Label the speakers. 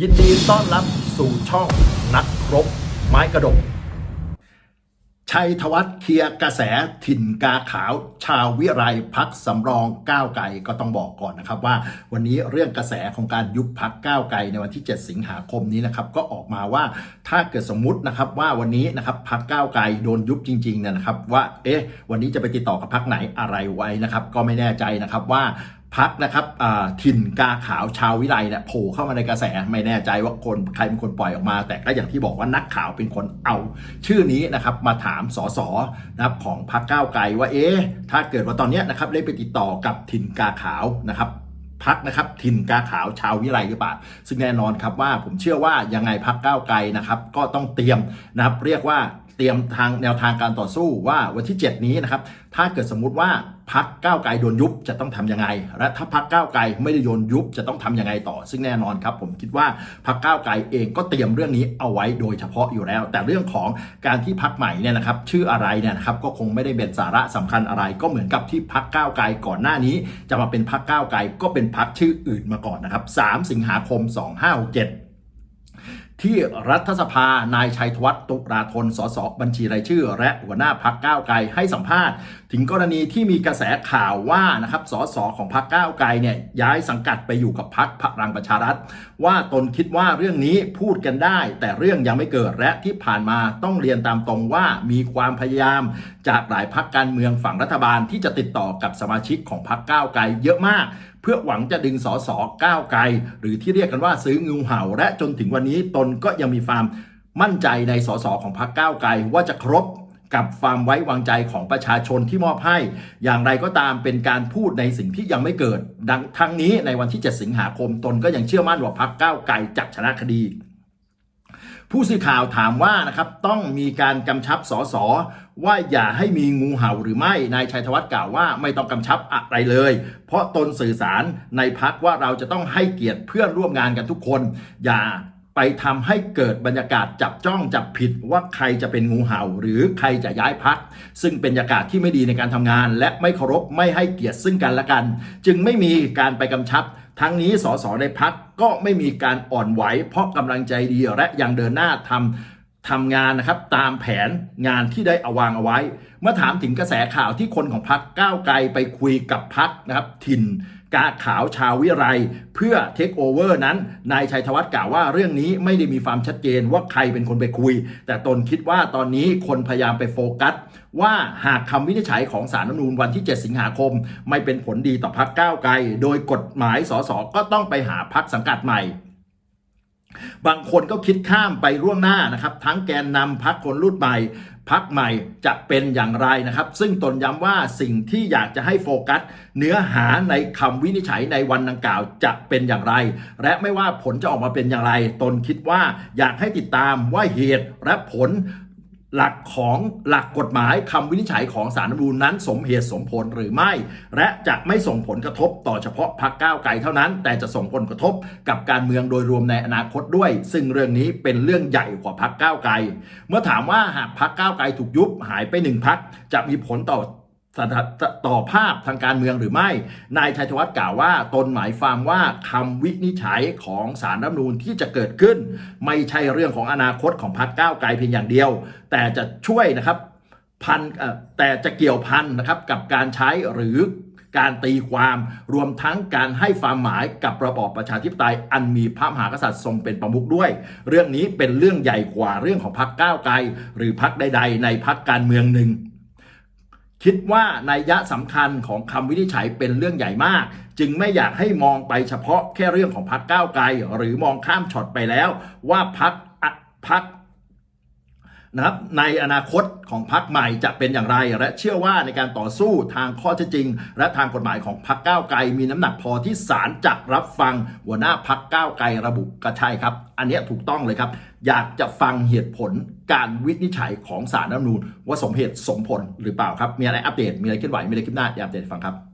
Speaker 1: ยินดีต้อนรับสู่ช่องนักรบ ไม้กระดก ชัยธวัฒน์เคลียร์กระแสถิ่นกาขาว ชาววิไรพักสำรองก้าวไกลก็ต้องบอกก่อนนะครับว่า วันนี้เรื่องกระแสของการยุบพักก้าวไกลในวันที่ 7 สิงหาคมนี้นะครับก็ออกมาว่าถ้าเกิดสมมุตินะครับว่าวันนี้นะครับพักก้าวไกลโดนยุบจริงๆเนี่ยนะครับว่าเอ๊ะวันนี้จะไปติดต่อกับพักไหนอะไรไว้นะครับก็ไม่แน่ใจนะครับว่า พักนะครับถิ่นกาขาวชาววิไลเนี่ยโผล่เข้ามาในกระแสไม่แน่ใจว่าคนใครเป็นคนปล่อยออกมา แต่ก็อย่างที่บอกว่านักข่าวเป็นคนเอา ชื่อนี้นะครับมาถามสสนะครับของพักก้าวไกลว่าเอ๊ะถ้าเกิดว่าตอนนี้นะครับได้ไปติดต่อกับถิ่นกาขาวนะครับพักนะครับถิ่นกาขาวชาววิไลหรือเปล่าซึ่งแน่นอนครับว่าผมเชื่อว่ายังไงพักก้าวไกลนะครับ ก็ต้องเตรียมนะครับเรียกว่า เตรียมทางแนวทางการต่อสู้ว่าวันที่ 7 นี้นะครับ ถ้าเกิดสมมุติว่าพักก้าวไกลโดนยุบจะต้องทำยังไง และถ้าพักก้าวไกลไม่ได้โดนยุบจะต้องทำยังไงต่อ ซึ่งแน่นอนครับ ผมคิดว่าพักก้าวไกลเองก็เตรียมเรื่องนี้เอาไว้โดยเฉพาะอยู่แล้ว แต่เรื่องของการที่พักใหม่เนี่ยนะครับ ชื่ออะไรเนี่ยนะครับก็คงไม่ได้เป็นสาระสำคัญอะไร ก็เหมือนกับที่พักก้าวไกลก่อนหน้านี้ จะมาเป็นพักก้าวไกลก็เป็นพักชื่ออื่นมาก่อนนะครับ3สิงหาคม 2567 ที่รัฐสภานายชัยธวัฒน์ตุลาธนสสบัญชีรายชื่อ และหัวหน้าพักก้าวไกลให้สัมภาษณ์ ถึงกรณีที่มีกระแสข่าวว่านะครับสสของพักก้าวไกลเนี่ยย้ายสังกัดไปอยู่กับพักพลังประชารัฐ ว่าตนคิดว่าเรื่องนี้พูดกันได้ แต่เรื่องยังไม่เกิดและที่ผ่านมาต้องเรียนตามตรงว่ามีความพยายามจากหลายพักการเมืองฝั่งรัฐบาลที่จะติดต่อกับสมาชิกของพักก้าวไกลเยอะมาก เพื่อหวังจะดึงสอสอก้าวไกล หรือที่เรียกกันว่าซื้องูเห่า และจนถึงวันนี้ตนก็ยังมีความมั่นใจในสสของพรรคก้าวไกลว่าจะครบกับความไว้วางใจของประชาชนที่มอบให้ อย่างไรก็ตามเป็นการพูดในสิ่งที่ยังไม่เกิด ดังทั้งนี้ในวันที่ 7 สิงหาคมตนก็ยังเชื่อมั่นว่าพรรคก้าวไกลจะชนะคดี ผู้สื่อข่าวถามว่านะครับต้องมีการกำชับสสว่าอย่าให้มีงูเห่าหรือไม่นายชัยธวัฒน์กล่าวว่าไม่ต้องกำชับอะไรเลย เพราะตนสื่อสารในพักว่าเราจะต้องให้เกียรติเพื่อนร่วมงานกันทุกคน อย่าไปทำให้เกิดบรรยากาศจับจ้องจับผิดว่าใครจะเป็นงูเห่า หรือใครจะย้ายพัก ซึ่งเป็นบรรยากาศที่ไม่ดีในการทำงาน และไม่เคารพไม่ให้เกียรติซึ่งกันและกัน จึงไม่มีการไปกำชับ ทั้งนี้สสในพักก็ไม่มีการอ่อนไหวเพราะกำลังใจดีและยังเดินหน้าทำ ทำงานนะครับตามแผนงานที่ได้เอาวางเอาไว้ เมื่อถามถึงกระแสข่าวที่คนของพักก้าวไกลไปคุยกับพักนะครับ ถิ่นกาขาวชาววิไรเพื่อเทคโอเวอร์นั้น นายชัยธวัฒน์กล่าวว่าเรื่องนี้ไม่ได้มีความชัดเจนว่าใครเป็นคนไปคุย แต่ตนคิดว่าตอนนี้คนพยายามไปโฟกัส ว่าหากคำวินิจฉัยของสารรัฐมนูญวันที่ 7 สิงหาคม ไม่เป็นผลดีต่อพักก้าวไกล โดยกฎหมายสสก็ต้องไปหาพักสังกัดใหม่ บางคนก็คิดข้ามไปร่วงหน้านะครับ ทั้งแกนนำพักคนรุ่นใหม่พักใหม่จะเป็นอย่างไรนะครับ ซึ่งตนย้ำว่าสิ่งที่อยากจะให้โฟกัส เนื้อหาในคำวินิจฉัยในวันดังกล่าวจะเป็นอย่างไร และไม่ว่าผลจะออกมาเป็นอย่างไร ตนคิดว่าอยากให้ติดตามว่าเหตุและผล หลักของหลักกฎหมายคำวินิจฉัยของสารรัฐมนูญนั้นสมเหตุสมผลหรือไม่ และจะไม่ส่งผลกระทบต่อเฉพาะพรรคก้าวไกลเท่านั้น แต่จะส่งผลกระทบกับการเมืองโดยรวมในอนาคตด้วย ซึ่งเรื่องนี้เป็นเรื่องใหญ่กว่าพรรคก้าวไกล เมื่อถามว่าหากพรรคก้าวไกลถูกยุบหายไปหนึ่งพรรคจะมีผลต่อ ต่อภาพทางการเมืองหรือไม่ นายชัยธวัฒน์กล่าวว่า ตนหมายความว่าคำวินิจฉัยของสารรัฐมนูญที่จะเกิดขึ้น ไม่ใช่เรื่องของอนาคตของพรรคก้าวไกลเพียงอย่างเดียว แต่จะช่วยนะครับพันแต่จะเกี่ยวพันนะครับกับการใช้หรือการตีความรวมทั้งการให้ความหมายกับระบอบประชาธิปไตย อันมีพระมหากษัตริย์ทรงเป็นประมุขด้วย เรื่องนี้เป็นเรื่องใหญ่กว่าเรื่องของพรรคก้าวไกล หรือพรรคใด ๆ ในพรรคการเมืองหนึ่ง คิดว่านัยยะสำคัญของคำวินิจฉัยเป็นเรื่องใหญ่มาก จึงไม่อยากให้มองไปเฉพาะแค่เรื่องของพักก้าวไกล หรือมองข้ามช็อตไปแล้ว ว่าพักพัก นะครับในอนาคตของพรรคใหม่จะเป็นอย่างไร และเชื่อว่าในการต่อสู้ทางข้อเท็จจริง และทางกฎหมายของพรรคก้าวไกล มีน้ำหนักพอที่ศาลจะรับฟังหัวหน้าพรรคก้าวไกลระบุก็ใช่ครับ อันนี้ถูกต้องเลยครับ อยากจะฟังเหตุผลการวินิจฉัยของศาลรัฐธรรมนูญว่าสมเหตุสมผลหรือเปล่าครับมีอะไรอัปเดตมีอะไรเคลื่อนไหวมีอะไรคลิปหน้าอย่าอัปเดตฟังครับ